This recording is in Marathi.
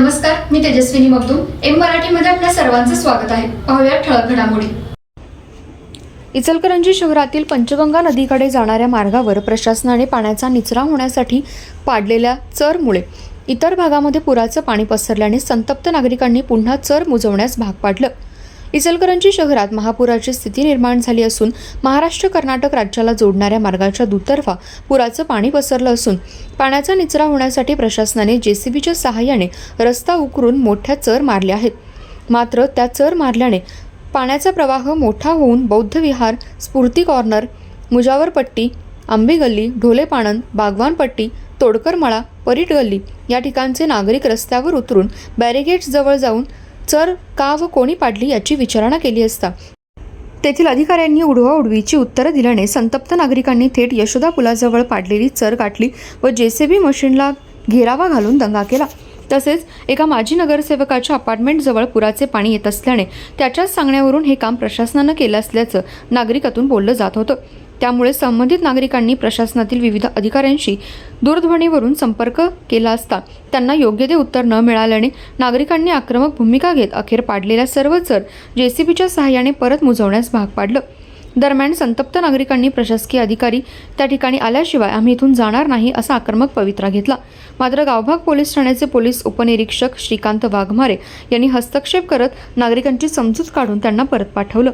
नमस्कार मी तेजस्विनी मगदूम. एम मराठीमध्ये आपल्या सर्वांचं स्वागत आहे. पाहूया ठळक घडामोडी. इचलकरंजी शहरातील पंचगंगा नदीकडे जाणाऱ्या मार्गावर प्रशासनाने पाण्याचा निचरा होण्यासाठी पाडलेल्या चरमुळे इतर भागामध्ये पुराचं पाणी पसरल्याने संतप्त नागरिकांनी पुन्हा चर मुजवण्यास भाग पाडलं. इचलकरंजी शहरात महापुराची स्थिती निर्माण झाली असून महाराष्ट्र कर्नाटक राज्याला जोडणाऱ्या मार्गाच्या दुतर्फा पुराचं पाणी पसरलं असून पाण्याचा निचरा होण्यासाठी प्रशासनाने जेसीबीच्या सहाय्याने रस्ता उकरून मोठ्या चर मारल्या आहेत. मात्र त्या चर मारल्याने पाण्याचा प्रवाह मोठा होऊन बौद्ध विहार स्फूर्ती कॉर्नर मुजावरपट्टी आंबे गल्ली ढोले बागवानपट्टी तोडकरमळा परीट गल्ली या ठिकाणचे नागरिक रस्त्यावर उतरून बॅरिगेट्स जवळ जाऊन चर का व कोणी पाडली याची विचारणा केली असता. तेथील अधिकाऱ्यांनी उडवाउडवीची उत्तरं दिल्याने संतप्त नागरिकांनी थेट यशोदा पुलाजवळ पाडलेली चर गाठली व जेसीबी मशीनला घेरावा घालून दंगा केला. तसेच एका माजी नगरसेवकाच्या अपार्टमेंटजवळ पुराचे पाणी येत असल्याने त्याच्याच सांगण्यावरून हे काम प्रशासनानं केलं असल्याचं नागरिकातून बोललं जात होतं. त्यामुळे संबंधित नागरिकांनी प्रशासनातील विविध अधिकाऱ्यांशी दूरध्वनीवरून संपर्क केला असता त्यांना योग्य ते उत्तर न मिळाल्याने नागरिकांनी आक्रमक भूमिका घेत अखेर पाडलेल्या सर्व चर जेसीबीच्या सहाय्याने परत मुजवण्यास भाग पाडलं. दरम्यान संतप्त नागरिकांनी प्रशासकीय अधिकारी त्या ठिकाणी आल्याशिवाय आम्ही इथून जाणार नाही असा आक्रमक पवित्रा घेतला. मात्र गावभाग पोलीस ठाण्याचे पोलीस उपनिरीक्षक श्रीकांत वाघमारे यांनी हस्तक्षेप करत नागरिकांची समजूत काढून त्यांना परत पाठवलं.